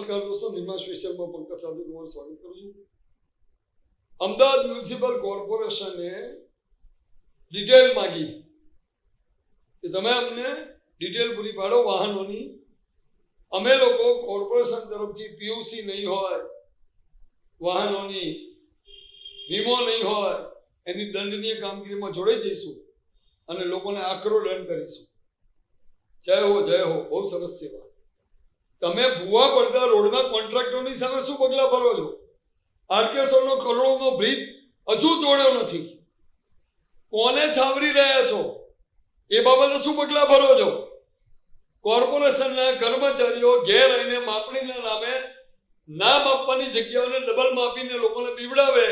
નમસ્કાર દોસ્તો નિર્મા સ્પેશિયલમાં પંકજ સાથે તમારું સ્વાગત કરું છું. અમદાવાદ મ્યુનિસિપલ કોર્પોરેશને ડિટેલ માગી કે તમે અમને ડિટેલ પૂરી પાડો વાહનોની. અમે લોકો કોર્પોરેશન તરફથી પીયુસી નહીં હોય, વાહનોની, વીમો નહીં હોય, એની દંડનીય કામગીરીમાં જોડાઈ જઈશું અને લોકોને આકરો દંડ કરીશું. જય હો જય હો, બહુ સરસ સેવા. તમે ભૂવા પડતા રોડના કોન્ટ્રાક્ટરની સામે શું પગલાં ભરો છો? આડકેસરનો કરોડોનો બ્રિજ હજુ તોડ્યો નથી. કોને છાવરી રહ્યા છો? એ બાબતે શું પગલાં ભરો છો? કોર્પોરેશનના કર્મચારીઓ ઘેર આવીને માપણીના નામે ના માપવાની જગ્યાઓને ડબલ માપીને લોકોને બીવડાવે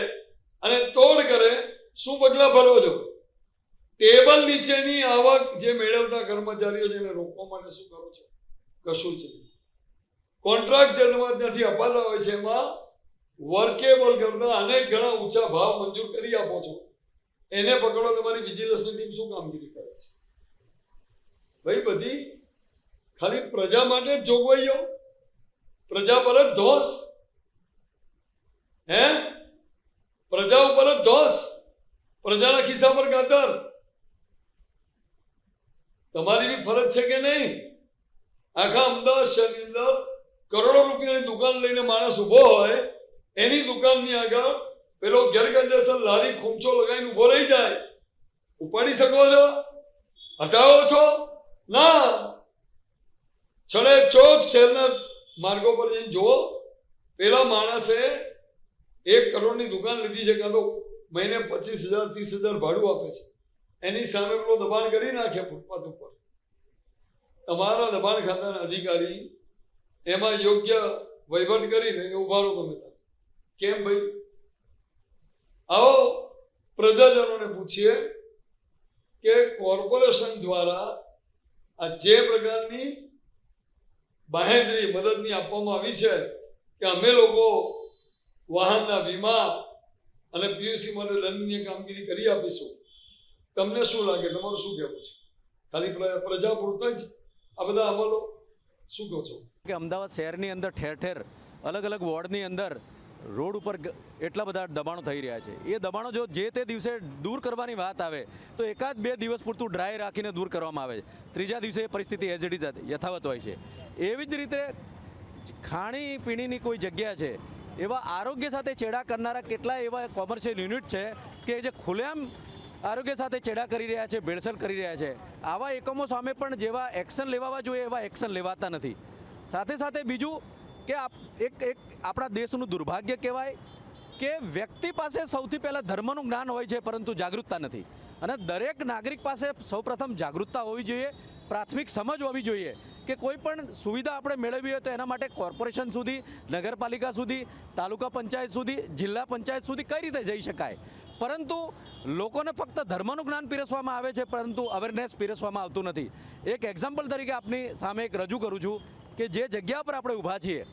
અને તોડ કરે, શું પગલાં ભરો છો? ટેબલ નીચેની આવક જે મેળવતા કર્મચારીઓ એને રોકવા માટે શું કરો છો? કશું જ નહીં. કોન્ટ્રાક્ટ જે તમારે ત્યાંથી અપાતા હોય છે એમાં વર્કેબલ કરતા અનેક ઘણા ઊંચા ભાવ મંજૂર કરી આપો છો. એને પકડો તમારી વિજિલન્સની ટીમ શું કામગીરી કરે છે? ભાઈ બધી ખાલી પ્રજા માટે જ જોગવાઈઓ પ્રજા પર જ ધોસ. હે? પ્રજા ઉપર જ ધોસ. પ્રજાના ખિસ્સા પર ગાતર તમારી બી ફરજ છે કે નહીં? આખા અમદાવાદ શહેરની કરોડો રૂપિયાની દુકાન લઈને માણસ ઊભો હોય, એની દુકાનની આગળ પેલો ગેરકાયદેસર લારી ખૂમચો લગાવીને ઊભો રહી જાય. ઉપાડી શકો છો? હટાવો છો? ના. છડે ચોક શહેરના માર્ગો પર જઈને જુઓ. પેલા માણસે એક કરોડની દુકાન લીધી છે, કાં તો મહિને પચીસ હજાર, ત્રીસ હજાર ભાડું આપે છે. એની સામે પેલો દબાણ કરી નાખે ફૂટપાથ ઉપર. તમારા દબાણ ખાતાના અધિકારી એમાં યોગ્ય વહીવટ કરીને ઊભા રહો તમે. કેમ ભાઈ? આવો પ્રજાજનોને પૂછીએ કે કોર્પોરેશન દ્વારા આ જે પ્રકારની બાહેંધરી મદદની આપવામાં આવી છે કે અમે લોકો વાહનના વીમા અને પીયુસી માટે દંડનીય કામગીરી કરી આપીશું, તમને શું લાગે? તમારું શું કહેવું છે? ખાલી પ્રજા પૂરતા જ આ બધા અમલો શું કહો છો? કે અમદાવાદ શહેરની અંદર ઠેર ઠેર અલગ અલગ વોર્ડની અંદર રોડ ઉપર એટલા બધા દબાણો થઈ રહ્યા છે. એ દબાણો જો જે તે દિવસે દૂર કરવાની વાત આવે, તો એકાદ બે દિવસ પૂરતું ડ્રાય રાખીને દૂર કરવામાં આવે. છે ત્રીજા દિવસે એ પરિસ્થિતિ એઝ ઇટ ઇઝ યથાવત હોય છે. એવી જ રીતે ખાણી પીણીની કોઈ જગ્યા છે, એવા આરોગ્ય સાથે ચેડા કરનારા કેટલા એવા કોમર્શિયલ યુનિટ છે કે જે ખુલ્લેઆમ આરોગ્ય સાથે ચેડા કરી રહ્યા છે, ભેળસેળ કરી રહ્યા છે. આવા એકમો સામે પણ જેવા એક્શન લેવા જોઈએ, એવા એક્શન લેવાતા નથી. સાથે સાથે બીજું કે એક એક આપણા દેશનું દુર્ભાગ્ય કહેવાય કે વ્યક્તિ પાસે સૌથી પહેલાં ધર્મનું જ્ઞાન હોય છે, પરંતુ જાગૃતતા નથી. અને દરેક નાગરિક પાસે સૌપ્રથમ જાગૃતતા હોવી જોઈએ, પ્રાથમિક સમજ હોવી જોઈએ કે કોઈ પણ સુવિધા આપણે મેળવવી હોય તો એના માટે કોર્પોરેશન સુધી, નગરપાલિકા સુધી, તાલુકા પંચાયત સુધી, જિલ્લા પંચાયત સુધી કઈ રીતે જઈ શકાય? પરંતુ લોકોને ફક્ત ધર્મનું જ્ઞાન પીરસવામાં આવે છે, પરંતુ અવેરનેસ પીરસવામાં આવતું નથી. એક એક્ઝામ્પલ તરીકે આપની સામે એક રજૂ કરું છું કે જે જગ્યા પર આપણે ઊભા છીએ,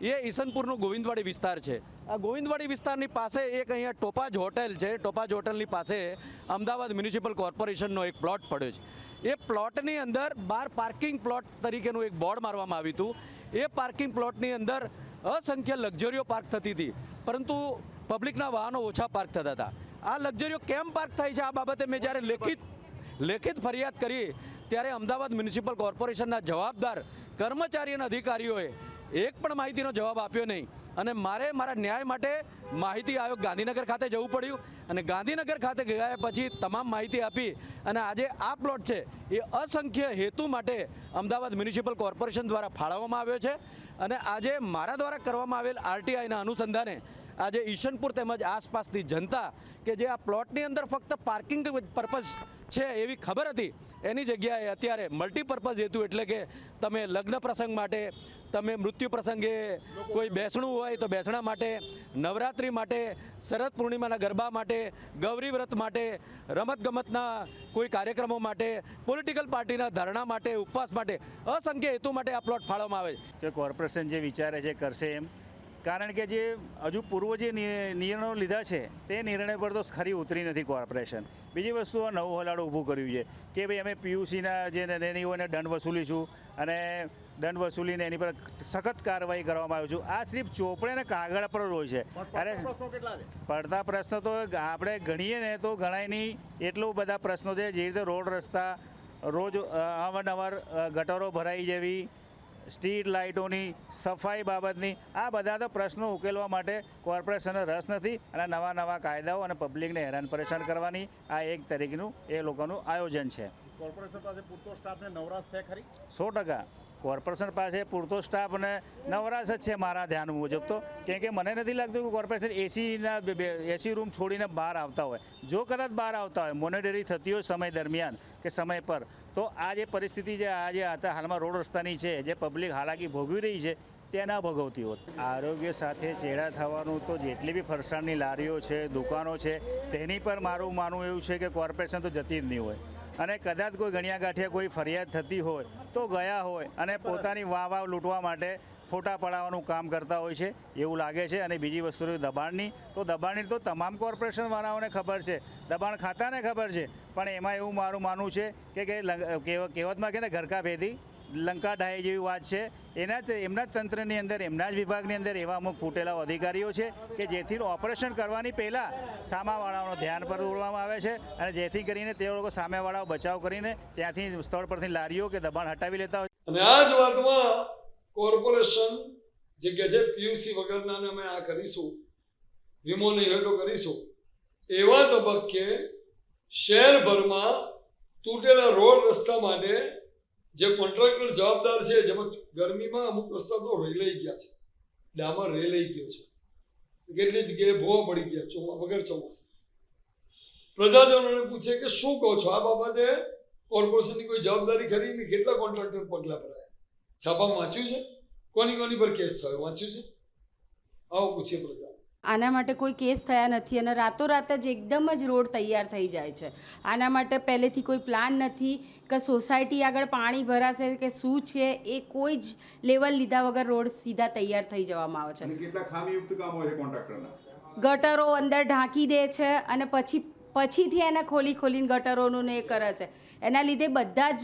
એ ઈસનપુરનું ગોવિંદવાડી વિસ્તાર છે. આ ગોવિંદવાડી વિસ્તારની પાસે એક અહીંયા ટોપાજ હોટેલ છે. ટોપાજ હોટલની પાસે અમદાવાદ મ્યુનિસિપલ કોર્પોરેશનનો એક પ્લોટ પડ્યો છે. એ પ્લોટની અંદર બાર પાર્કિંગ પ્લોટ તરીકેનું એક બોર્ડ મારવામાં આવ્યું હતું. એ પાર્કિંગ પ્લોટની અંદર અસંખ્ય લક્ઝરીઓ પાર્ક થતી હતી, પરંતુ પબ્લિકના વાહનો ઓછા પાર્ક થતા હતા. આ લક્ઝરીઓ કેમ પાર્ક થાય છે? આ બાબતે મેં જ્યારે લેખિત લેખિત ફરિયાદ કરી, ત્યારે અમદાવાદ મ્યુનિસિપલ કોર્પોરેશનના જવાબદાર કર્મચારી અને અધિકારીઓએ એક પણ માહિતીનો જવાબ આપ્યો નહીં. અને મારે મારા ન્યાય માટે માહિતી આયોગ ગાંધીનગર ખાતે જવું પડ્યું. અને ગાંધીનગર ખાતે ગયા પછી તમામ માહિતી આપી. અને આજે આ પ્લોટ છે, એ અસંખ્ય હેતુ માટે અમદાવાદ મ્યુનિસિપલ કોર્પોરેશન દ્વારા ફાળવવામાં આવ્યો છે. અને આજે મારા દ્વારા કરવામાં આવેલ આરટીઆઈના અનુસંધાને આજે ઈશનપુર તેમજ આસપાસની જનતા કે જે આ પ્લોટની અંદર ફક્ત પાર્કિંગ પર્પઝ છે એવી ખબર હતી, એની જગ્યાએ અત્યારે મલ્ટીપર્પઝ હેતુ એટલે કે તમે લગ્ન પ્રસંગ માટે, તમે મૃત્યુ પ્રસંગે કોઈ બેસણું હોય તો બેસણા માટે, નવરાત્રિ માટે, શરદ પૂર્ણિમાના ગરબા માટે, ગૌરી વ્રત માટે રમતગમતના કોઈ કાર્યક્રમો માટે, પોલિટિકલ પાર્ટીના ધરણા માટે, ઉપવાસ માટે, અસંખ્ય હેતુ માટે આ પ્લોટ ફાળવવામાં આવે છે. કે કોર્પોરેશન જે વિચારે છે, કરશે એમ? કારણ કે જે હજુ પૂર્વ જે નિર્ણયો લીધા છે તે નિર્ણય પર તો ખરી ઉતરી નથી કોર્પોરેશન બીજી વસ્તુ આ નવું હલાડું ઊભું કર્યું છે કે ભાઈ અમે પીયુસીના જે એને દંડ વસૂલીશું અને દંડ વસૂલીને એની પર સખત કાર્યવાહી કરવામાં આવી છું. આ સિર્ફ ચોપડે અને કાગળ પર હોય છે. અરે પડતા પ્રશ્નો તો આપણે ગણીએ ને તો ગણાય નહીં. એટલું બધા પ્રશ્નો છે જે રીતે રોડ રસ્તા રોજ અવારનવાર ગટરો ભરાઈ જેવી સ્ટ્રીટ લાઇટોની સફાઈ બાબતની આ બધા તો પ્રશ્નો ઉકેલવા માટે કોર્પોરેશનને રસ નથી અને નવા નવા કાયદાઓ અને પબ્લિકને હેરાન પરેશાન કરવાની આ એક તરીકેનું એ લોકોનું આયોજન છે. કોર્પોરેશન પાસે પૂરતો સ્ટાફને નવરાશ છે ખરી? સો ટકા. કોર્પોરેશન પાસે પૂરતો સ્ટાફ અને નવરાશ જ છે મારા ધ્યાન મુજબ તો. કેમ કે મને નથી લાગતું કે કોર્પોરેશન એસીના એસી રૂમ છોડીને બહાર આવતા હોય. જો કદાચ બહાર આવતા હોય મોનિટરી થતી હોય સમય દરમિયાન કે સમય પર તો આ જે પરિસ્થિતિ જે આજે હતા હાલમાં રોડ રસ્તાની છે જે પબ્લિક હાલાકી ભોગવી રહી છે તે ના ભોગવતી હોત. આરોગ્ય સાથે ચેડા થવાનું તો જેટલી બી ફરસાણની લારીઓ છે દુકાનો છે તેની પર મારું માનવું એવું છે કે કોર્પોરેશન તો જતી જ નહીં હોય. અને કદાચ કોઈ ગણ્યા ગાંઠિયા કોઈ ફરિયાદ થતી હોય તો ગયા હોય અને પોતાની વાહ વાવ લૂંટવા માટે ફોટા પડાવવાનું કામ કરતા હોય છે, એવું લાગે છે. અને બીજી વસ્તુ દબાણની. તો દબાણની તો તમામ કોર્પોરેશનવાળાઓને ખબર છે. દબાણ ખાતાને ખબર છે. પણ એમાં એવું મારું માનવું છે કે કહેવતમાં કે ને, ઘરકા ભેદી, લંકા ઢાઈ જેવી વાત છે. એના એમના જ તંત્રની અંદર, એમના જ વિભાગની અંદર એવા અમુક ફૂટેલા અધિકારીઓ છે કે જેથી ઓપરેશન કરવાની પહેલાં સામાવાળાઓનો ધ્યાન પર દોરવામાં આવે છે અને જેથી કરીને તે લોકો સામેવાળાઓ બચાવ કરીને ત્યાંથી સ્થળ પરથી લારીઓ કે દબાણ હટાવી લેતા હોય અને આ જ વાતમાં કોર્પોરેશન જે કે છે પીયુસી વગરના અમે આ કરીશું વીમો નહીં કરીશું, એવા તબક્કે શહેરભરમાં તૂટેલા રોડ રસ્તા માટે જે કોન્ટ્રાક્ટર જવાબદાર છે, જેમાં ગરમીમાં અમુક રસ્તા તો રેલાઈ ગયા છે, ડામર રેલાઈ ગયો છે. કેટલી જગ્યાએ ભોવા પડી ગયા, ચોમા, વગર ચોમાસા. પ્રજાજનોને પૂછે કે શું કહો છો? આ બાબતે કોર્પોરેશનની કોઈ જવાબદારી ખરી? ને કેટલા કોન્ટ્રાક્ટર પગલાં ભરાયા? છાપામાં વાંચ્યું છે? કોની કોની પર કેસ થયો? વાંચ્યું છે? આવું પૂછીએ પ્રજા આના માટે કોઈ કેસ થયા નથી અને રાતોરાત જ એકદમ જ રોડ તૈયાર થઈ જાય છે. આના માટે પહેલેથી કોઈ પ્લાન નથી કે સોસાયટી આગળ પાણી ભરાશે કે શું છે એ કોઈ જ લેવલ લીધા વગર રોડ સીધા તૈયાર થઈ જવામાં આવે છે. કેટલા ખામીયુક્ત કામો છે કોન્ટ્રાક્ટરના? ગટરો અંદર ઢાંકી દે છે અને પછી પછીથી એને ખોલી ખોલીને ગટરોનું ને એ કરે છે. એના લીધે બધા જ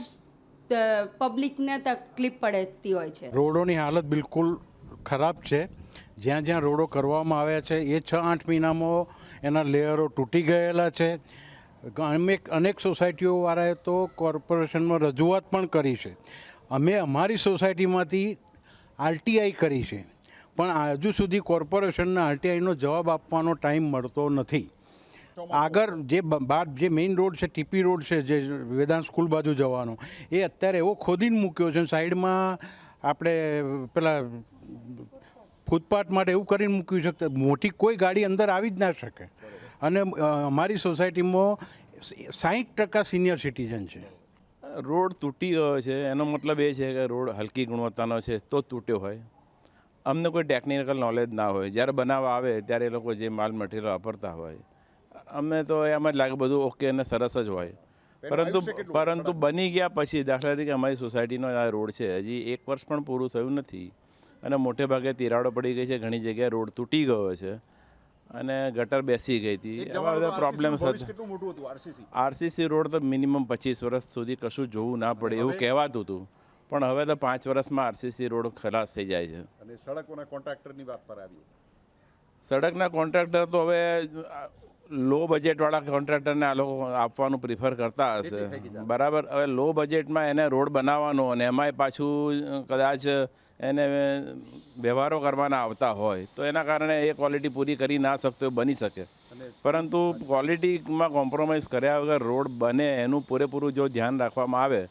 પબ્લિકને તકલીફ પડતી હોય છે. રોડોની હાલત બિલકુલ ખરાબ છે. જ્યાં જ્યાં રોડો કરવામાં આવ્યા છે, એ છ આઠ મહિનામાં એના લેયરો તૂટી ગયેલા છે. અનેક અનેક સોસાયટીઓવાળાએ તો કોર્પોરેશનમાં રજૂઆત પણ કરી છે. અમે અમારી સોસાયટીમાંથી આરટીઆઈ કરી છે. પણ હજુ સુધી કોર્પોરેશનને આરટીઆઈનો જવાબ આપવાનો ટાઈમ મળતો નથી. આગળ જે બાર જે મેઇન રોડ છે ટીપી રોડ છે જે વેદાંત સ્કૂલ બાજુ જવાનો એ અત્યારે એવો ખોદીને મૂક્યો છે સાઈડમાં આપણે પેલા ફૂટપાથ માટે એવું કરીને મૂક્યું છે કે મોટી કોઈ ગાડી અંદર આવી જ ના શકે. અને અમારી સોસાયટીમાં સાહીઠ ટકા સિનિયર સિટીઝન છે. રોડ તૂટી ગયો છે. એનો મતલબ એ છે કે રોડ હલકી ગુણવત્તાનો છે તો તૂટ્યો હોય. અમને કોઈ ટેકનિકલ નોલેજ ના હોય. જ્યારે બનાવવા આવે ત્યારે એ લોકો જે માલ મટીરિયલ વાપરતા હોય. અમને તો એમ જ લાગે બધું ઓકે અને સરસ જ હોય. પરંતુ પરંતુ બની ગયા પછી દાખલા તરીકે અમારી સોસાયટીનો આ રોડ છે હજી એક વર્ષ પણ પૂરું થયું નથી. અને મોટે ભાગે તિરાડો પડી ગઈ છે ઘણી જગ્યાએ રોડ તૂટી ગયો છે. અને ગટર બેસી ગઈ હતી. એવા બધા પ્રોબ્લેમ્સ હતા. આરસીસી આરસીસી રોડ તો મિનિમમ પચીસ વર્ષ સુધી કશું જોવું ના પડે એવું કહેવાતું હતું. પણ હવે તો પાંચ વર્ષમાં આરસીસી રોડ ખલાસ થઈ જાય છે. અને સડકોના કોન્ટ્રાક્ટરની વાત પર આવી સડકના કોન્ટ્રાક્ટર તો હવે લો બજેટવાળા કોન્ટ્રાક્ટરને આ લોકો આપવાનું પ્રિફર કરતા હશે. બરાબર? હવે લો બજેટમાં એને રોડ બનાવવાનો અને એમાંય પાછું કદાચ એને વ્યવહારો કરવાના આવતા હોય તો એના કારણે એ ક્વોલિટી પૂરી કરી ના શકતો બની શકે. પરંતુ ક્વોલિટીમાં કોમ્પ્રોમાઇઝ કર્યા વગર રોડ બને એનું પૂરેપૂરું જો ધ્યાન રાખવામાં આવે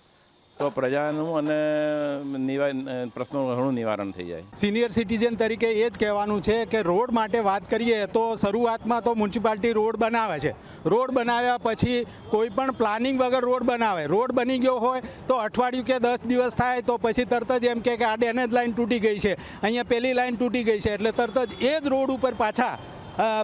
તો પ્રજાનું અને પ્રશ્નો ઘણું નિવારણ થઈ જાય. સિનિયર સિટીઝન તરીકે એ જ કહેવાનું છે કે રોડ માટે વાત કરીએ તો શરૂઆતમાં તો મ્યુનિસિપાલિટી રોડ બનાવે છે. રોડ બનાવ્યા પછી કોઈ પણ પ્લાનિંગ વગર રોડ બનાવે. રોડ બની ગયો હોય તો અઠવાડિયું કે દસ દિવસ થાય તો પછી તરત જ એમ કે આ ડેનેજ લાઈન તૂટી ગઈ છે. અહીંયા પેલી લાઇન તૂટી ગઈ છે. એટલે તરત જ એ જ રોડ ઉપર પાછા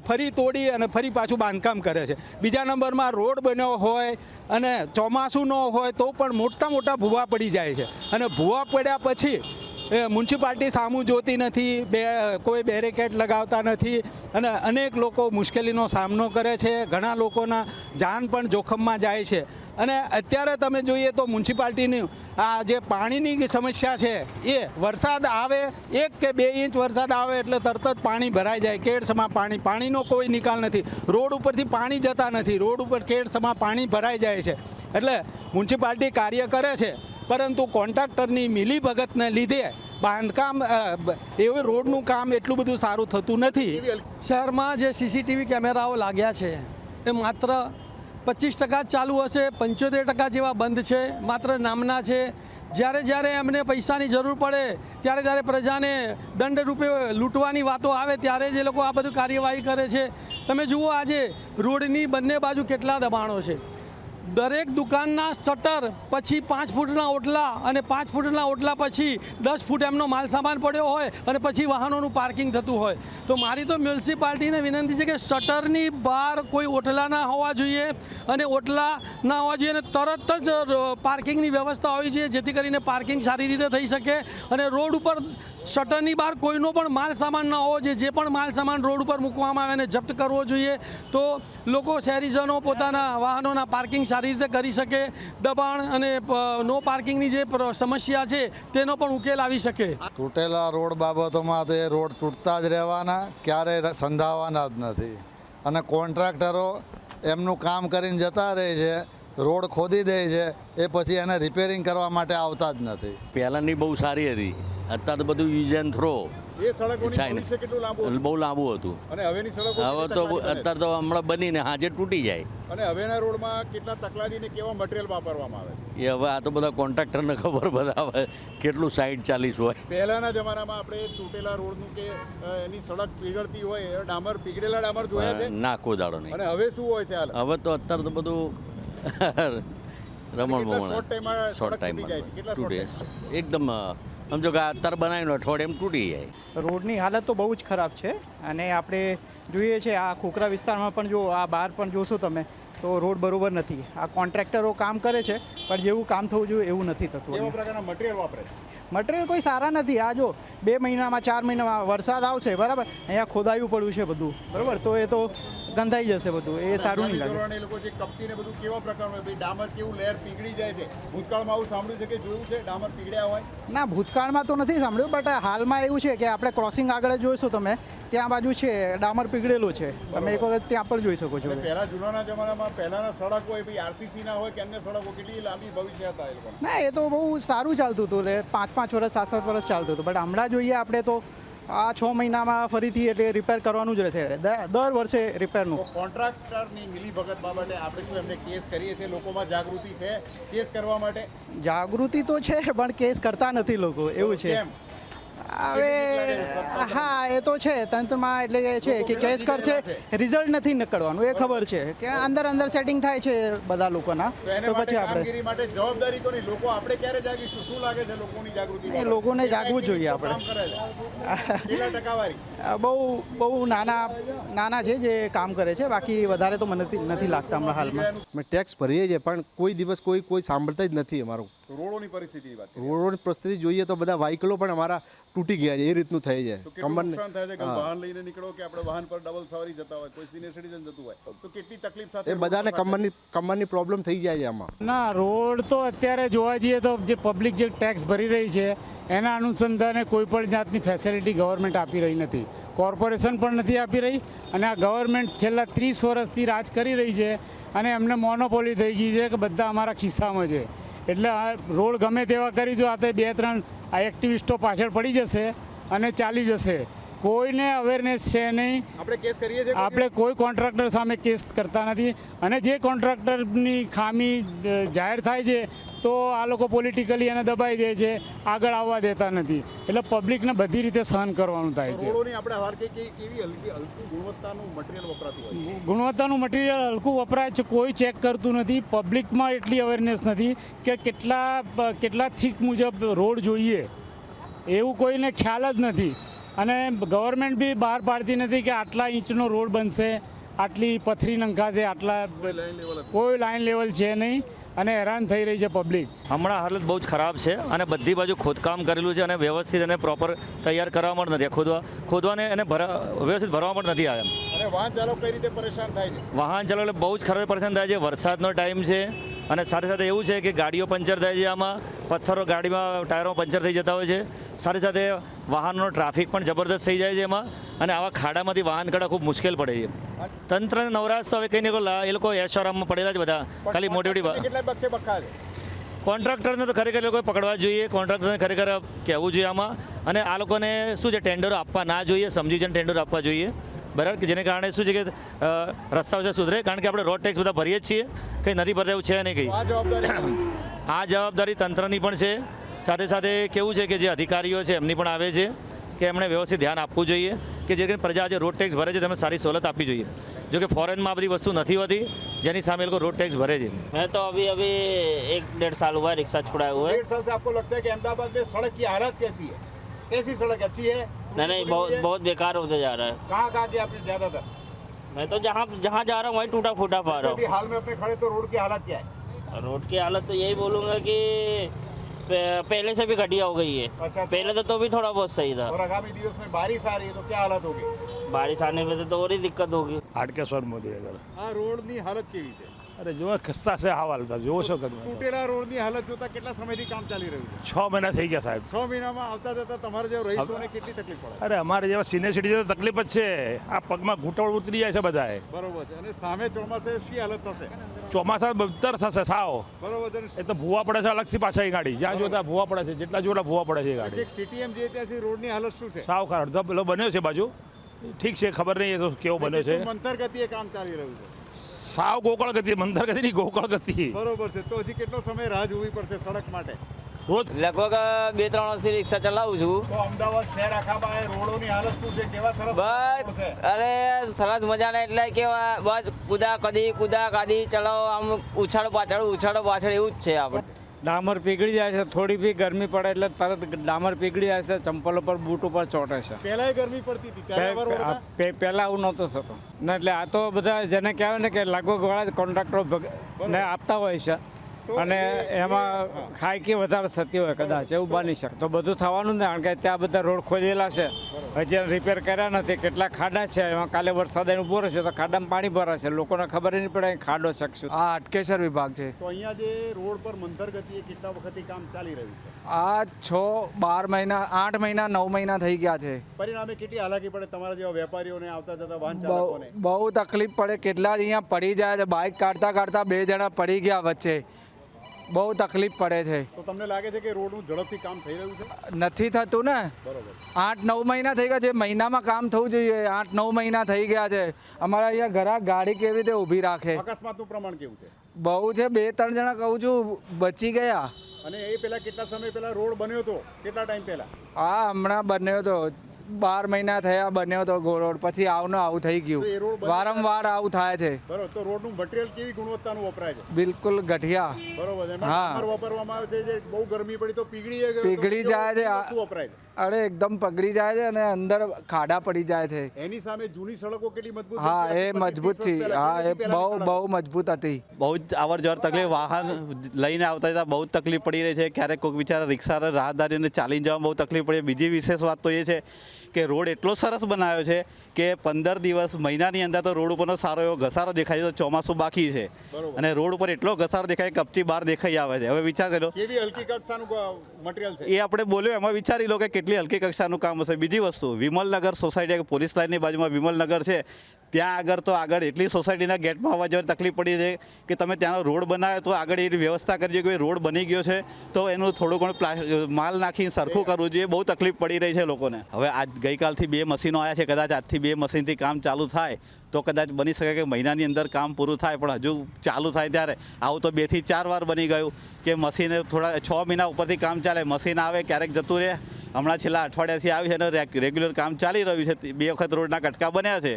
ફરી તોડી અને ફરી પાછું બાંધકામ કરે છે. બીજા નંબરમાં રોડ બન્યો હોય અને ચોમાસું ન હોય તો પણ મોટા મોટા ભૂવા પડી જાય છે. અને ભૂવા પડ્યા પછી મ્યુનિસિપાલિટી સામું જોતી નથી, બે, કોઈ બેરિકેડ લગાવતા નથી અને અનેક લોકો મુશ્કેલીનો સામનો કરે છે, ઘણા લોકોના જાન પણ જોખમમાં જાય છે. અને અત્યારે તમે જોઈએ તો મ્યુનિસિપાલિટીની આ જે પાણીની સમસ્યા છે, એ વરસાદ આવે, એક કે બે ઇંચ વરસાદ આવે એટલે તરત જ પાણી ભરાઈ જાય, કેડસમાં પાણી, પાણીનો કોઈ નિકાલ નથી. રોડ ઉપરથી પાણી જતા નથી, રોડ ઉપર કેડસમાં પાણી ભરાઈ જાય છે. એટલે મ્યુનિસિપાલિટી કાર્ય કરે છે. પરંતુ કોન્ટ્રાક્ટરની મિલી ભગતને લીધે બાંધકામ એવું રોડનું કામ એટલું બધું સારું થતું નથી. શહેરમાં જે સીસીટીવી કેમેરાઓ લાગ્યા છે એ માત્ર પચીસ ટકા જ ચાલુ હશે પંચોતેર ટકા જેવા બંધ છે માત્ર નામના છે. જ્યારે જ્યારે એમને પૈસાની જરૂર પડે ત્યારે ત્યારે પ્રજાને દંડ રૂપે લૂંટવાની વાતો આવે ત્યારે જ એ લોકો આ બધું કાર્યવાહી કરે છે. તમે જુઓ આજે રોડની બંને બાજુ કેટલા દબાણો છે. દરેક દુકાનના શટર પછી પાંચ ફૂટના ઓટલા અને પાંચ ફૂટના ઓટલા પછી દસ ફૂટ એમનો માલ સામાન પડ્યો હોય અને પછી વાહનોનું પાર્કિંગ થતું હોય. તો મારી તો મ્યુનિસિપાલિટીને વિનંતી છે કે શટરની બહાર કોઈ ઓટલા ના હોવા જોઈએ અને ઓટલા ના હોવા જોઈએ અને તરત જ પાર્કિંગની વ્યવસ્થા હોવી જોઈએ જેથી કરીને પાર્કિંગ સારી રીતે થઈ શકે અને રોડ ઉપર શટરની બહાર કોઈનો પણ માલ સામાન ન હોવો જોઈએ. જે પણ માલ સામાન રોડ ઉપર મૂકવામાં આવે અને જપ્ત કરવો જોઈએ તો લોકો શહેરીજનો પોતાના વાહનોના પાર્કિંગ સારી રીતે કરી શકે. દબાણ અને નો પાર્કિંગની જે સમસ્યા છે તેનો પણ ઉકેલ આવી શકે. તૂટેલા રોડ બાબતોમાં તો રોડ તૂટતા જ રહેવાના ક્યારેય સંધાવાના જ નથી. અને કોન્ટ્રાક્ટરો એમનું કામ કરીને જતા રહે છે રોડ ખોદી દે છે એ પછી એને રિપેરિંગ કરવા માટે આવતા જ નથી. પહેલાંની બહુ સારી હતી. અત્યારે તો બધું યુઝ એન્ડ થ્રો એ સડક છે ને. ભવિષ્ય કેટલું લાંબુ બહુ લાંબુ હતું. અને હવેની સડક હવે તો અત્યારે તો હમણાં બનીને હાજર તૂટી જાય. અને હવેના રોડમાં કેટલા તકલાદીને કેવા મટીરિયલ વાપરવામાં આવે એ હવે આ તો બધા કોન્ટ્રાક્ટરને ખબર બધા કેટલું સાઈડ ચાલીસ હોય. પહેલાના જમાનામાં આપણે તૂટેલા રોડનું કે એની સડક પીગળતી હોય ડામર પીગળેલા ડામર જોયા છે? ના કોઈ દાડો નહીં. અને હવે શું હોય છે હાલ? હવે તો અત્યારે તો બધું રમણ બમણ શોર્ટ ટાઈમમાં એકદમ સમજો કે આ અત્યારે બનાવીને અઠવાડિયે એમ તૂટી જાય. રોડની હાલત તો બહુ જ ખરાબ છે અને આપણે જોઈએ છે આ ખોખરા વિસ્તારમાં પણ જો આ બહાર પણ જોશો તમે તો રોડ બરોબર નથી. આ કોન્ટ્રાક્ટરો કામ કરે છે પણ જેવું કામ થવું જોઈએ એવું નથી થતું. મટીરિયલ વાપરે મટીરિયલ કોઈ સારા નથી. આ જો બે મહિનામાં ચાર મહિનામાં વરસાદ આવશે બરાબર? અહીંયા ખોદાયું પડ્યું છે બધું. બરાબર. તો એ તો ગંધાઈ જશે બધું એ સારું નહીં લાગે. એ લોકો જે કપચીને બધું કેવા પ્રકારનું હોય ભાઈ ડામર કેવું લેયર પીગળી જાય છે? ભૂતકાળમાં આવું સાંભળ્યું છે કે જોયું છે ડામર પીગળ્યા હોય? ના ભૂતકાળમાં તો નથી સાંભળ્યું બટ હાલમાં એવું છે કે આપણે ક્રોસિંગ આગળ જોઈશું તમે ત્યાં બાજુ છે ડામર પીગળેલું છે. તમે એક વખત ત્યાં પણ જોઈ શકો છો. પહેલા જૂનાના જમાનામાં પહેલાના સડકો હોય ભાઈ આરસીસી ના હોય કે અન્ય સડકો? કેટલી લાંબી ભવિષ્ય હતા એ લોકો ના એ તો બહુ સારું ચાલતું હતું એટલે પાંચ પાંચ વર્ષ સાત સાત વર્ષ ચાલતું હતું બટ હમણાં જોઈએ આપણે તો આ છ મહિનામાં ફરીથી એટલે રિપેર કરવાનું જ રહેશે. દર વર્ષે રિપેરનું કોન્ટ્રાક્ટરની મિલીભગત બાબતે આપણે શું એમને કેસ કરીએ છીએ? લોકોમાં જાગૃતિ છે કેસ કરવા માટે? જાગૃતિ તો છે પણ કેસ કરતા નથી લોકો. એવું છે. કેમ? હવે હા એ તો છે તંત્રમાં એટલે એ છે કે કેશ કરશે રિઝલ્ટ નથી નીકળવાનું એ ખબર છે કે અંદર અંદર સેટિંગ થાય છે બધા લોકોના. તો પછી આપણે માટે જવાબદારી કોની? લોકો આપણે ક્યારે જાગીશું? શું લાગે છે લોકોની જાગૃતિ એ લોકોને જાગવું જ જોઈએ કામ કરે છે. કેટલા ટકાવારી. આ બહુ બહુ નાના નાના છે જે કામ કરે છે બાકી વધારે તો મને નથી- નથી લાગતા હમણાં હાલમાં. મેં ટેક્સ ભરીએ છીએ પણ કોઈ દિવસ કોઈ કોઈ સાંભળતા જ નથી અમારું. રોડોની પરિસ્થિતિ વાત રોડોની રોડની પરિસ્થિતિ જોઈએ તો બધા વાહકલો પણ અમારા તૂટી ગયા છે એ રીતનું થઈ જાય કમરને થાય છે કે વાહન લઈને નીકળો કે આપણે વાહન પર ડબલ સવારી જતા હોય કોઈ સિનિયર સિટીઝન જતું હોય તો કેટલી તકલીફ સાથે એ બધાને કમરની કમરની પ્રોબ્લેમ થઈ જાય છે આમાં. ના રોડ તો અત્યારે જોવા જઈએ તો જે પબ્લિક જે ટેક્સ ભરી રહી છે એના અનુસંધાને કોઈ પણ જાતની ફેસિલિટી ગવર્મેન્ટ આપી રહી નથી. કોર્પોરેશન પણ નથી આપી રહી અને આ ગવર્મેન્ટ છેલ્લા ત્રીસ વર્ષથી રાજ કરી રહી છે અને એમને મોનોપોલી થઈ ગઈ છે કે બધા અમારા ખિસ્સામાં છે. એટલે આ રોડ ગમે તેવા કરી જો, આ તો બે ત્રણ આ એક્ટિવિસ્ટો પાછળ પડી જશે અને ચાલી જશે. કોઈને અવેરનેસ છે નહીં. આપણે કેસ કરીએ છીએ આપણે કોઈ કોન્ટ્રાક્ટર સામે કેસ કરતા નથી. અને જે કોન્ટ્રાક્ટરની ખામી જાહેર થાય છે તો આ લોકો પોલિટિકલી એને દબાઈ દે છે આગળ આવવા દેતા નથી. એટલે પબ્લિકને બધી રીતે સહન કરવાનું થાય છે. ગુણવત્તાનું મટીરિયલ હલકું વપરાય છે કોઈ ચેક કરતું નથી. પબ્લિકમાં એટલી અવેરનેસ નથી કે કેટલા કેટલા થીક મુજબ રોડ જોઈએ. એવું કોઈને ખ્યાલ જ નથી. અને ગવર્મેન્ટ બી બહાર પાડતી નથી કે આટલા ઇંચનો રોડ બનશે આટલી પથરી નંખાશે આટલા કોઈ લાઈન લેવલ છે નહીં. અને હેરાન થઈ રહી છે પબ્લિક હમણાં હાલત બહુ જ ખરાબ છે અને બધી બાજુ ખોદકામ કરેલું છે અને વ્યવસ્થિત એને પ્રોપર તૈયાર કરવામાં પણ નથી. ખોદવા ખોદવાને એને ભરા વ્યવસ્થિત ભરવામાં પણ નથી આવ્યા વાહન ચાલો કઈ રીતે પરેશાન થાય છે? વાહન ચાલકો બહુ જ ખરાબ પરેશાન થાય છે. વરસાદનો ટાઈમ છે અને સાથે સાથે એવું છે કે ગાડીઓ પંચર થાય છે આમાં પથ્થરો ગાડીમાં ટાયરો પંચર થઈ જતા હોય છે. સાથે સાથે વાહનનો ટ્રાફિક પણ જબરદસ્ત થઈ જાય છે એમાં અને આવા ખાડામાંથી વાહન કાઢવા ખૂબ મુશ્કેલ પડે છે. તંત્રને નવરાશ તો હવે કંઈ નહીં એ લોકો એશોરામમાં પડેલા જ બધા. ખાલી મોટી મોટી કોન્ટ્રાક્ટરને તો ખરેખર લોકોએ પકડવા જોઈએ. કોન્ટ્રાક્ટરને ખરેખર કહેવું જોઈએ આમાં. અને આ લોકોને શું છે ટેન્ડરો આપવા ના જોઈએ સમજી જઈને ટેન્ડરો આપવા જોઈએ. બરાબર કે જેને કારણે શું છે કે અ, રસ્તાઓ છે સુધરે કારણ કે આપણે રોડ ટેક્સ બધા ભરીએ જ છીએ કંઈ નથી ભરતા એવું છે નહીં કંઈ આ જવાબદારી આ જવાબદારી તંત્રની પણ છે સાથે સાથે કેવું છે કે જે અધિકારીઓ છે એમની પણ આવે છે કે એમણે વ્યવસ્થિત ધ્યાન આપવું જોઈએ કે જે કરીને પ્રજા જે રોડ ટેક્સ ભરે છે તેમને સારી સવલત આપવી જોઈએ જો કે ફોરેનમાં આ બધી વસ્તુ નથી હોતી જેની સામે એ લોકો રોડ ટેક્સ ભરે છે मैं तो अभी अभी एक डेढ़ साल हुआ है रिक्शा छुड़ाए हुए डेढ़ साल से आपको लगता है कि अहमदाबाद में सड़क की हालत कैसी है कैसी सड़क अच्छी है नहीं नहीं बहुत बहुत बेकार होते जा रहा है। कहाँ कहाँ गया आपने ज़्यादातर मैं तो जहाँ जहाँ जा रहा हूँ वही टूटा फूटा पा रहा अच्छा हूँ। हाल में अपने खड़े तो रोड की हालत क्या है? रोड की हालत तो यही बोलूँगा कि पहले से भी घटिया हो गई है। अच्छा, अच्छा पहले तो तो भी थोड़ा बहुत सही था। और आगामी दिवस में बारिश आ रही है तो क्या हालत होगी? बारिश आने में तो, तो और ही दिक्कत होगी। हाट के स्वर मोदी हाँ, रोड की हालत की અરે જુઓ ખસ્તા છે હાલતા જોવો છો કદમાં તૂટેલા રોડની હાલત જોતા કેટલા સમયથી કામ ચાલી રહ્યું છે? છ મહિના થઈ ગયા સાહેબ. છ મહિનામાં આવતા જતા તમારે જેવા રહીશોને કેટલી તકલીફ પડે? અરે અમારે જેવા સિનિયર સિટીઝન તકલીફ જ છે. આ પગમાં ઘૂંટણ ઉતરી જાય છે બધાએ. બરોબર છે. અને સામે ચોમાસે શી હાલત થશે? ચોમાસા બદતર થશે સાવ. બરોબર છે. એ તો ભૂવા પડે છે અલગથી પાછા એ ગાડી. જ્યાં જોતા ભૂવા પડે છે જેટલા જોતા ભૂવા પડે છે એ ગાડી. એક સીટીએમ જે ત્યાંથી રોડની હાલત શું છે? સાવ ખરા અડધો પેલો બન્યો છે બાજુ. ઠીક છે ખબર નહીં એ તો કેવો બન્યો છે. મંતર ગતિએ કામ ચાલી રહ્યું છે. સાવ ગોકળ ગતિ મંદર ગતિ ની ગોકળ ગતિ. બરોબર છે. તો હજી કેટલો સમય રાહ જોવી પડશે સડક માટે? રોજ લગભગ બે ત્રણ વર્ષથી રિક્ષા ચલાવું છું. તો અમદાવાદ શહેર આખામાં એ રોડોની હાલત શું છે? કેવા સરસ બસ અરે સરસ મજાના એટલે કેવા બસ કુદા કદી કુદા કાદી ચલાવો આમ ઉછાળો પાછળ ઉછાળો પાછળ એવું જ છે આપણે. ડામર પીગળી જાય છે થોડી બી ગરમી પડે એટલે તરત ડામર પીગળી જાય છે ચંપલ ઉપર બૂટ ઉપર ચોંટે છે. પહેલાં ગરમી પડતી હતી પહેલા આવું નહોતું થતું. ને એટલે આ તો બધા જેને કહેવાય ને કે લગભગ વાળા કોન્ટ્રાક્ટરો ને આપતા હોય છે. અને એમાં ખાયકી વધારે થતી હોય કદાચ એવું બની શકે. તો બધું થવાનું ને કારણ કે ત્યાં બધા રોડ ખોદેલા છે. હજી રિપેર કર્યા નથી. કેટલા ખાડા છે. એમાં કાલે વરસાદ એનું ઊભો રહેશે તો ખાડામાં પાણી ભરાશે. લોકોને ખબર નહીં પડે અહીં ખાડો છે આ અટકેસર વિભાગ છે. તો અહીંયા જે રોડ પર મંથર ગતિએ કેટલા વખતથી કામ ચાલી રહ્યું છે? આ છ બાર મહિના આઠ મહિના નવ મહિના થઈ ગયા છે. પરિણામે કેટલી હાલાકી પડે તમારા જેવા વેપારીઓને આવતા જતા વાહન ચાલકોને? બહુ તકલીફ પડે. કેટલા અહીંયા પડી જાય છે. બાઇક કાઢતા કાઢતા બે જણા પડી ગયા વચ્ચે. બહુ તકલીફ પડે છે. તો તમને લાગે છે કે રોડનું ઝડપથી કામ થઈ રહ્યું છે? નથી થતું ને. બરોબર. આઠ નવ મહિના થઈ ગયા છે. મહિનામાં કામ થવું જોઈએ. આઠ નવ મહિના થઈ ગયા છે. અમારા અહીંયા ઘરા ગાડી કેવી રીતે ઊભી રાખે? અકસ્માતનું પ્રમાણ કેવું છે? બહુ છે. બે ત્રણ જણા કહું છું બચી ગયા. અને એ પહેલાં કેટલા સમય પહેલાં રોડ બન્યો હતો? કેટલા ટાઈમ પહેલાં? હા હમણાં બન્યો તો બાર મહિના થયા બન્યો તો ગોરોડ પછી આવનો આવું થઈ રોડ ગયું વારંવાર આવું થાય છે. બરોબર તો રોડનું મટીરિયલ કેવી ગુણવત્તાનું વપરાય છે? બિલકુલ ઘટિયા બરોબર હા. વાપરવામાં આવે છે જે બહુ ગરમી પડી તો પીગળી પીગળી જાય છે. વપરાય અરે એકદમ પગડી જાય છે અને અંદર ખાડા પડી જાય છે. એની સામે જૂની સડકો કેટલી મજબૂત હા એ મજબૂત છે હા એ બહુ બહુ મજબૂત હતી. બહુ જ અવર જવર તકલીફ. વાહન લઈને આવતા હતા બહુ તકલીફ પડી રહી છે. ક્યારેક કોઈક બિચારા રિક્ષા રાહદારીને ચાલીને જવામાં બહુ તકલીફ પડી બીજી વિશેષ વાત તો એ છે કે રોડ એટલો સરસ બનાવ્યો છે કે પંદર દિવસ મહિનાની અંદર તો રોડ ઉપરનો સારો એવો ઘસારો દેખાય છે તો ચોમાસું બાકી છે. અને રોડ ઉપર એટલો ઘસારો દેખાય કે કપચી બહાર દેખાઈ આવે છે. હવે વિચાર કર્યો. એ આપણે બોલ્યો એમાં વિચારી લો કે કેટલી હલકી કક્ષાનું કામ હશે. બીજી વસ્તુ વિમલનગર સોસાયટી પોલીસ લાઇનની બાજુમાં વિમલનગર છે. ત્યાં આગળ તો આગળ એટલી સોસાયટીના ગેટમાં આવવા જવાની તકલીફ પડી છે કે તમે ત્યાંનો રોડ બનાવ્યો તો આગળ એની વ્યવસ્થા કરજો કે રોડ બની ગયો છે, તો એનું થોડું ઘણું માલ નાખીને સરખું કરવું જોઈએ, બહુ તકલીફ પડી રહી છે લોકોને. હવે આજ ગઈકાલથી બે મશીનો આવ્યા છે, કદાચ આજથી બે મશીનથી કામ ચાલુ થાય, તો કદાચ બની શકે કે મહિનાની અંદર કામ પૂરું થાય, પણ હજુ ચાલુ થાય ત્યારે આવું તો બેથી ચાર વાર બની ગયું કે મશીને થોડા છ મહિના ઉપરથી કામ ચાલે, મશીન આવે, ક્યારેક જતું રહે. હમણાં છેલ્લા અઠવાડિયાથી આવી છે અને રેગ્યુલર કામ ચાલી રહ્યું છે, બે વખત રોડના કટકા બન્યા છે.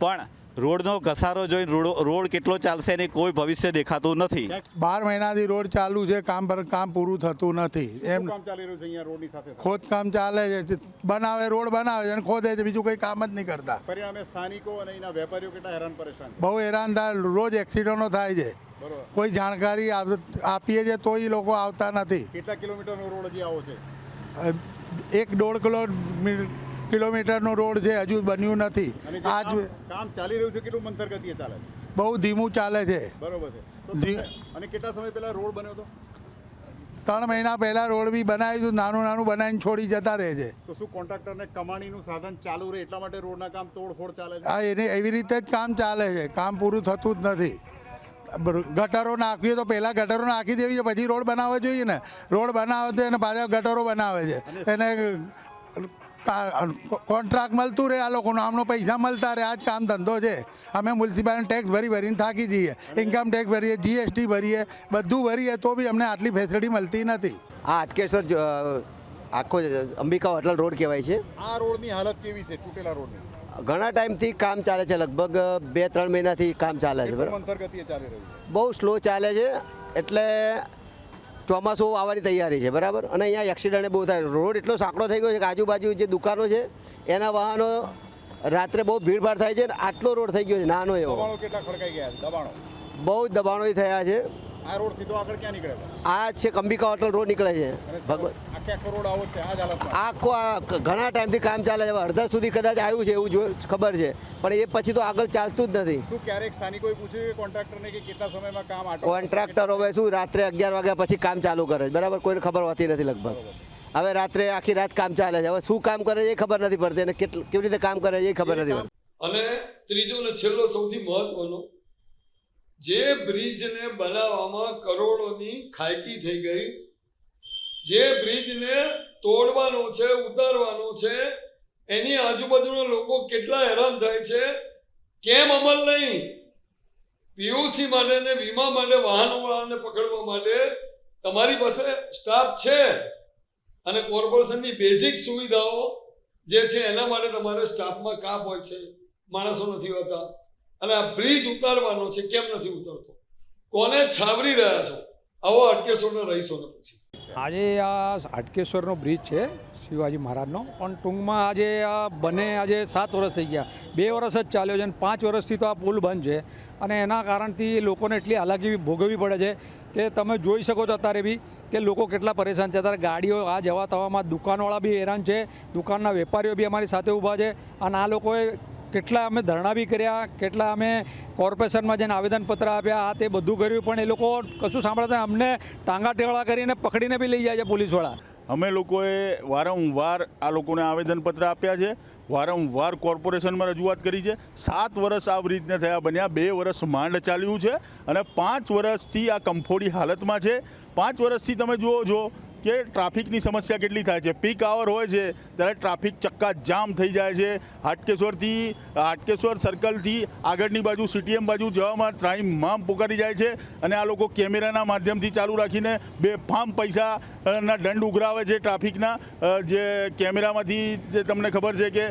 પણ રોડનો ઘસારો જોઈને રોડ રોડ કેટલો ચાલશે એની કોઈ ભવિષ્ય દેખાતું નથી. બાર મહિનાથી રોડ ચાલુ છે કામ પર કામ પૂરું થતું નથી. એમ કામ ચાલી રહ્યું છે અહીંયા રોડની સાથે ખોદકામ ચાલે છે બનાવે રોડ બનાવે છે અને ખોદે છે બીજું કંઈ કામ જ નહીં કરતા. પરિણામે સ્થાનિકો અને એના વેપારીઓ કેટલા હેરાન પરેશાન બહુ હેરાન થાય રોજ એક્સિડન્ટો થાય છે. કોઈ જાણકારી આપીએ છીએ તોય એ લોકો આવતા નથી. કેટલા કિલોમીટરનો રોડ હજી આવો છે? એક દોઢ કિલો મી- કિલોમીટરનો રોડ છે હજુ બન્યું નથી. આજ કામ- ચાલી રહ્યું છે કેટલું મંથર ગતિએ ચાલે બહુ ધીમું ચાલે છે. બરોબર છે. અને કેટલા સમય પહેલા રોડ બન્યો હતો? ત્રણ મહિના પહેલાં રોડ બી બનાવ્યું હતું નાનું નાનું બનાવીને છોડી જતા રહે છે. તો શું કોન્ટ્રાક્ટરને કમાણીનું સાધન ચાલુ રહે એટલા માટે રોડના કામ તોડફોડ ચાલે છે? હા એને એવી રીતે જ કામ ચાલે છે. કામ પૂરું થતું જ નથી. ગટરો નાખીએ તો પહેલાં ગટરો નાખી દેવી છે પછી રોડ બનાવવો જોઈએ ને. રોડ બનાવે છે અને પાછા ગટરો બનાવે છે. એને કોન્ટ્રાક્ટ મળતું રહે આ લોકોનો આમનો પૈસા મળતા રહે આ જ કામ ધંધો છે. અમે મ્યુનિસિપાલ ટેક્સ ભરી ભરીને થાકી જઈએ. ઇન્કમ ટેક્સ ભરીએ જીએસટી ભરીએ બધું ભરીએ તો બી અમને આટલી ફેસિલિટી મળતી નથી. આ હાટકેશ્વર આખો અંબિકા અટલ રોડ કહેવાય છે. આ રોડની હાલત કેવી છે તૂટેલા રોડની? ઘણા ટાઈમથી કામ ચાલે છે લગભગ બે ત્રણ મહિનાથી કામ ચાલે છે બરાબર. બહુ સ્લો ચાલે છે એટલે ચોમાસું આવવાની તૈયારી છે બરાબર? અને અહીંયા એક્સિડન્ટ બહુ થાય. રોડ એટલો સાંકડો થઈ ગયો છે કે આજુબાજુ જે દુકાનો છે એના વાહનો રાત્રે બહુ ભીડભાડ થાય છે અને આટલો રોડ થઈ ગયો છે નાનો એવો. બહુ જ દબાણો થયા છે. આ રોડ સીધો આગળ ક્યાં નીકળે છે? આ છે અંબિકા હોટલ રોડ નીકળે છે. આખે આખો રોડ આવો છે આ જ આખો આ ઘણા ટાઈમથી કામ ચાલે છે. હવે અડધા સુધી કદાચ આવ્યું છે એવું જો ખબર છે. પણ એ પછી તો આગળ ચાલતું જ નથી. શું ક્યારેક સ્થાનિકોએ પૂછ્યું કે કોન્ટ્રાક્ટરને કે કેટલા સમયમાં કામ કોન્ટ્રાક્ટર હવે શું રાત્રે અગિયાર વાગ્યા પછી કામ ચાલુ કરે છે. બરાબર? કોઈને ખબર હોતી નથી લગભગ. હવે રાત્રે આખી રાત કામ ચાલે છે. હવે શું કામ કરે છે એ ખબર નથી પડતી અને કેટલ કેવી રીતે કામ કરે છે એ ખબર નથી પડતી. અને ત્રીજો અને છેલ્લો સૌથી મહત્વનો જે બ્રિજને બનાવવામાં કરોડોની ખાયકી થઈ ગઈ, જે બ્રિજને તોડવાનો છે, ઉતારવાનો છે, એની આજુબાજુના લોકો કેટલા હેરાન થાય છે, કેમ અમલ નહીં? પીયુસી માટે ને વીમા માટે, વાહનવાળાને પકડવા માટે તમારી પાસે સ્ટાફ છે. અને કોર્પોરેશનની બેઝિક સુવિધાઓ જે છે, એના માટે તમારે સ્ટાફમાં કાપ હોય છે. માણસો નથી હોતા. અને આ બ્રિજ ઉતારવાનો છે, કેમ નથી ઉતરતો? કોને છાવરી રહ્યા છો? આવો અટકેશોને રહીશોને પછી. આજે આ હાટકેશ્વરનો બ્રિજ છે, શિવાજી મહારાજનો. પણ ટૂંકમાં આજે આ બને આજે સાત વર્ષ થઈ ગયા. બે વર્ષ જ ચાલ્યો છે અને પાંચ વર્ષથી તો આ પુલ બંધ છે. અને એના કારણથી લોકોને એટલી હાલાકી ભોગવવી પડે છે કે તમે જોઈ શકો છો અત્યારે બી કે લોકો કેટલા પરેશાન છે. અત્યારે ગાડીઓ આ જવા થવામાં દુકાનવાળા બી હેરાન છે. દુકાનના વેપારીઓ બી અમારી સાથે ઊભા છે. અને આ લોકોએ કેટલા અમે ધરણા બી કર્યા, કેટલા અમે કોર્પોરેશનમાં જઈને આવેદનપત્ર આપ્યા, આ તે બધું કર્યું, પણ એ લોકો કશું સાંભળતા અમને ટાંગા ટેવડા કરીને પકડીને બી લઈ જાય છે પોલીસવાળા. અમે લોકોએ વારંવાર આ લોકોને આવેદનપત્ર આપ્યા છે, વારંવાર કોર્પોરેશનમાં રજૂઆત કરી છે. સાત વર્ષ આ બ્રિજને થયા બન્યા, બે વર્ષ માંડ ચાલ્યું છે અને પાંચ વર્ષથી આ કંફોડી હાલતમાં છે. પાંચ વર્ષથી તમે જુઓ છો કે ટ્રાફિકની સમસ્યા કેટલી થાય છે? પીક આવર હોય છે, ત્યારે ટ્રાફિક ચક્કા જામ થઈ જાય છે. હાટકેશ્વરથી, હાટકેશ્વર સર્કલથી આગળની બાજુ સીટીએમ બાજુ જવામાં ટ્રાઇમ મામ પોકારી જાય છે અને આ લોકો કેમેરાના માધ્યમથી ચાલુ રાખીને બે ફામ પૈસાના દંડ ઉઘરાવે છે ટ્રાફિકના. જે કેમેરામાંથી જે તમને ખબર છે કે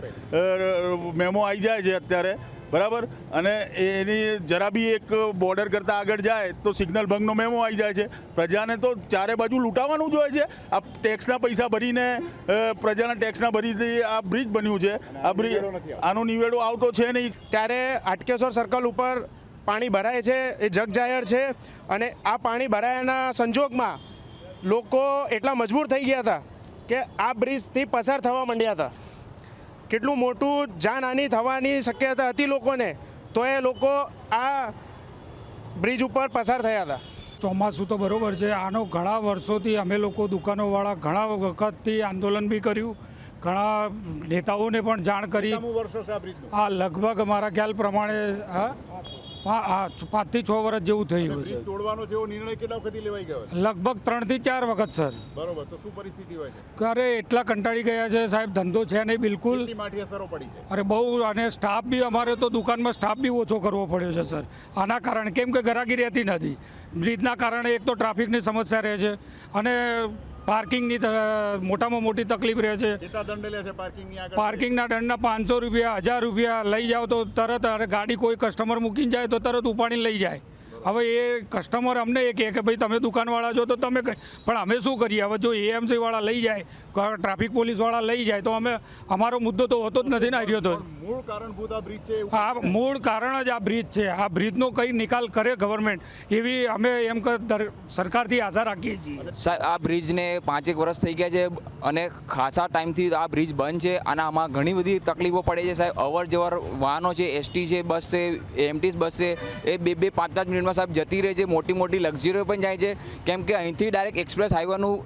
મેમો આવી જાય છે અત્યારે. બરાબર? અને એની જરા બી એક બોર્ડર કરતાં આગળ જાય તો સિગ્નલ ભંગનો મેમો આવી જાય છે. પ્રજાને તો ચારે બાજુ લૂંટાવાનું જ હોય છે. આ ટેક્સના પૈસા ભરીને પ્રજાના ટેક્સના ભરીથી આ બ્રિજ બન્યું છે. આ બ્રિજ આનો નિવેડો આવતો છે નહીં. ત્યારે હાટકેશ્વર સર્કલ ઉપર પાણી ભરાય છે એ જગ જાહેર છે. અને આ પાણી ભરાયાના સંજોગમાં લોકો એટલા મજબૂર થઈ ગયા હતા કે આ બ્રિજથી પસાર થવા માંડ્યા હતા. કેટલું મોટું જાનહાનિ થવાની શક્યતા હતી લોકોને તો એ લોકો આ બ્રિજ ઉપર પસાર થયા હતા. ચોમાસું તો બરોબર છે. આનો ઘણા વર્ષોથી અમે લોકો દુકાનોવાળા ઘણા વખતથી આંદોલન બી કર્યું. ઘણા નેતાઓને પણ જાણ કરી. આ લગભગ મારા ખ્યાલ પ્રમાણે હા? પાંચથી છ વર્ષ જેવું થઈ ગયું છે. તોડવાનો છે એવો નિર્ણય કેટલા વખતથી લેવાઈ ગયો લગભગ ત્રણથી ચાર વખત સર. બરોબર તો શું પરિસ્થિતિ હોય છે? ક્યારે એટલા કંટાળી ગયા છે સાહેબ ધંધો છે નહીં બિલકુલ. માઠી અસરો પડી છે? અરે બહુ અને સ્ટાફ બી અમારે તો દુકાનમાં સ્ટાફ બી ઓછો કરવો પડ્યો છે સર. આના કારણે કેમ કે ગરાગી રહેતી નથી. બ્રિજના કારણે એક તો ટ્રાફિકની સમસ્યા રહે છે અને પાર્કિંગની મોટામાં મોટી તકલીફ રહે છે. પાર્કિંગની દંડના પાંચસો રૂપિયા હજાર રૂપિયા લઈ જાઓ તો તરત ગાડી કોઈ કસ્ટમર મૂકીને જાય તો તરત ઉપાડીને લઈ જાય. હવે એ કસ્ટમર અમને એ કહે કે ભાઈ તમે દુકાનવાળા છો તો તમે પણ અમે શું કરીએ? હવે જો એએમસીવાળા લઈ જાય ટ્રાફિક પોલીસવાળા લઈ જાય તો અમે અમારો મુદ્દો તો હોતો જ નથી ને આવ્યો તો. મૂળ કારણભૂત આ બ્રિજ છે આ મૂળ કારણ જ આ બ્રિજ છે. આ બ્રિજનો કંઈ નિકાલ કરે ગવર્મેન્ટ એવી અમે એમ સરકારથી આશા રાખીએ છીએ. સાહેબ આ બ્રિજને પાંચેક વર્ષ થઈ ગયા છે અને ખાસા ટાઈમથી આ બ્રિજ બંધ છે. અને આમાં ઘણી બધી તકલીફો પડે છે. સાહેબ અવર જવર વાહનો છે એસટી છે બસ છે એમટીસ બસ છે એ બે બે પાંચ પાંચ મિનિટમાં સાહેબ જતી રહે છે મોટી મોટી લક્ઝરીઓ પણ જાય છે. કેમ કે અહીંથી ડાયરેક્ટ એક્સપ્રેસ હાઈવેનું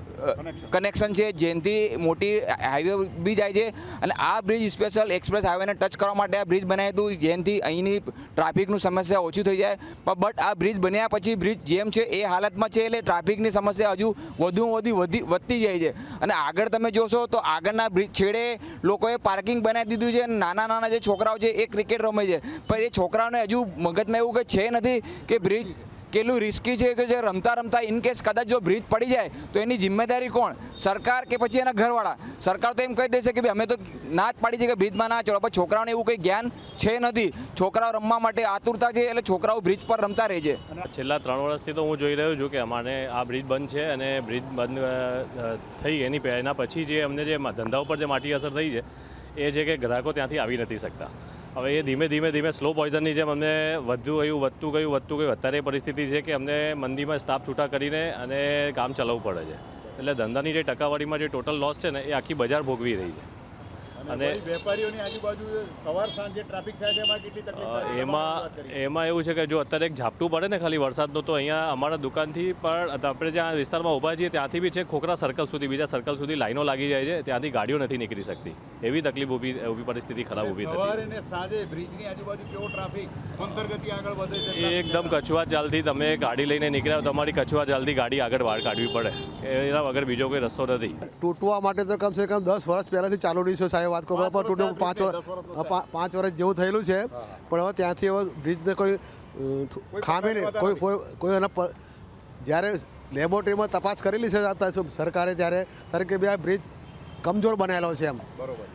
કનેક્શન છે જેનાથી મોટી હાઈવે બી જાય છે. અને આ બ્રિજ સ્પેશિયલ એક્સપ્રેસ હાઈવેને ટચ કરવા માટે આ બ્રિજ બનાવ્યું હતું જેનથી અહીંની ટ્રાફિકનું સમસ્યા ઓછી થઈ જાય. પણ બટ આ બ્રિજ બન્યા પછી બ્રિજ જેમ છે એ હાલતમાં છે એટલે ટ્રાફિકની સમસ્યા હજુ વધુમાં વધુ વધી વધતી જાય છે. અને આગળ તમે જોશો તો આગળના બ્રિજ છેડે લોકોએ પાર્કિંગ બનાવી દીધું છે. અને નાના નાના જે છોકરાઓ છે એ ક્રિકેટ રમે છે. પણ એ છોકરાઓને હજુ મગજમાં એવું કંઈ છે નથી કે બ્રિજ કેટલું રિસ્કી છે કે જે રમતા રમતા ઇન કેસ કદાચ જો બ્રિજ પડી જાય, તો એની જિમ્મેદારી કોણ? સરકાર કે પછી એના ઘરવાળા? સરકાર તો એમ કહી દેશે કે ભાઈ અમે તો ના જ પાડી છે કે બ્રિજમાં ના ચડો. પણ છોકરાઓને એવું કંઈ જ્ઞાન છે નથી. છોકરાઓ રમવા માટે આતુરતા છે એટલે છોકરાઓ બ્રિજ પર રમતા રહે છે. છેલ્લા ત્રણ વર્ષથી તો હું જોઈ રહ્યો છું કે અમારે આ બ્રિજ બંધ છે અને બ્રિજ બંધ થઈ એની એના પછી જે અમને જે ધંધા ઉપર જે માટી અસર થઈ છે એ છે કે ગ્રાહકો ત્યાંથી આવી નથી શકતા. હવે એ ધીમે ધીમે ધીમે સ્લો પોઈઝનની જેમ અમને વધુ ગયું, વધતું ગયું વધતું ગયું. અત્યારે પરિસ્થિતિ છે કે અમને મંદીમાં સ્ટાફ છૂટા કરીને અને કામ ચલાવવું પડે છે. એટલે ધંધાની જે ટકાવારીમાં જે ટોટલ લોસ છે ને, એ આખી બજાર ભોગવી રહી છે. અને વેપારીઓની આજુબાજુ સવાર સાંજે ટ્રાફિક થાય છે એમાં કેટલી તકલીફ? એમાં એમાં એવું છે કે જો અત્યારે એક ઝાપટું પડે ને ખાલી વરસાદનું તો અહીંયા અમારા દુકાનથી પણ આપણે જ્યાં વિસ્તારમાં ઊભા છીએ ત્યાંથી બી છે ખોખરા સર્કલ સુધી બીજા સર્કલ સુધી લાઈનો લાગી જાય છે ત્યાંથી ગાડીઓ નથી નીકળી શકતી. એવી તકલીફ ઊભી ઊભી પરિસ્થિતિ ખરાબ ઊભી થઈ સવારે અને સાંજે બ્રિજની આજુબાજુ કેવો ટ્રાફિક અંતરગતિ આગળ વધે છે એકદમ કછવા ચાલથી તમે ગાડી લઈને નીકળ્યા તમારી કછવા ચાલથી ગાડી આગળ બહાર કાઢવી પડે. એના વગર બીજો કોઈ રસ્તો નથી. તૂટવા માટે તો કમસે કમ દસ વર્ષ પહેલાંથી ચાલુ રહી છે સાહેબ વાત કરો પણ ટોટલ પાંચ વર્ષ પાંચ વર્ષ જેવું થયેલું છે પણ હવે ત્યાંથી હવે બ્રિજને કોઈ ખામી નહીં. કોઈ કોઈ- એના જ્યારે લેબોરેટરીમાં તપાસ કરેલી છે સરકારે ત્યારે ત્યારે કે ભાઈ આ બ્રિજ કમજોર બનાવેલો છે એમ.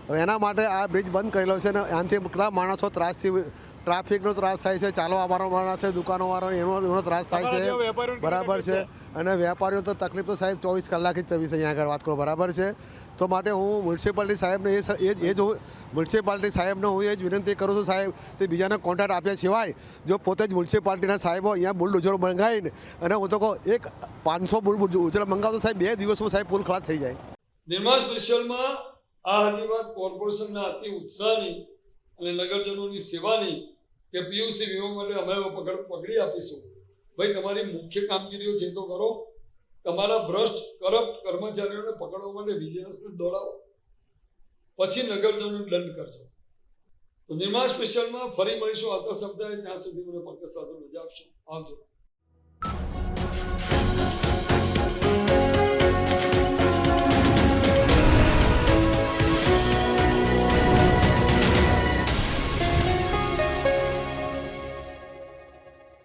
હવે એના માટે આ બ્રિજ બંધ કરેલો છે અને આનાથી કેટલા માણસો ત્રાસથી ટ્રાફિકનો ત્રાસ થાય છે ચાલવા વાળો માણસ છે દુકાનોવાળો એનો એનો ત્રાસ થાય છે. બરાબર છે. અને વેપારીઓ તો તકલીફ તો સાહેબ ચોવીસ કલાક જ છે અહીંયા આગળ વાત કરો, બરાબર છે? તો માટે હું મ્યુનિસિપાલિટી સાહેબને એ એ જ એ જ હું, મ્યુનિસિપાલિટી સાહેબને હું એ જ વિનંતી કરું છું સાહેબ, તે બીજાને કોન્ટ્રાક્ટ આપ્યા સિવાય જો પોતે જ મ્યુનિસિપાલિટીના સાહેબો અહીંયા બુલડોઝરો મંગાવીને અને હું તો કહું, એક પાંચસો બુલ ઉજળા મંગાવતો સાહેબ બે દિવસમાં સાહેબ પુલ ખલાસ થઈ જાય. નિર્માણ સ્પેશિયલમાં આ હતી વાત કોર્પોરેશનના અતિ ઉત્સાહની અને નગરજનોની સેવાની કે પીયુસી વીમો માટે અમે પકડ, પકડી આપીશું. ભાઈ, તમારી મુખ્ય કામગીરીઓ છે તો કરો. તમારા ભ્રષ્ટ, કરપ્ટ કર્મચારીઓને પકડવા માટે વિજિલન્સને દોડાવો. પછી નગરજનોને દંડ કરજો. તો નિર્માણ સ્પેશિયલમાં ફરી મળીશું. આવતા સપ્તાહે ત્યાં સુધી મને પંકજ સાથે રજા આપશો. આવજો.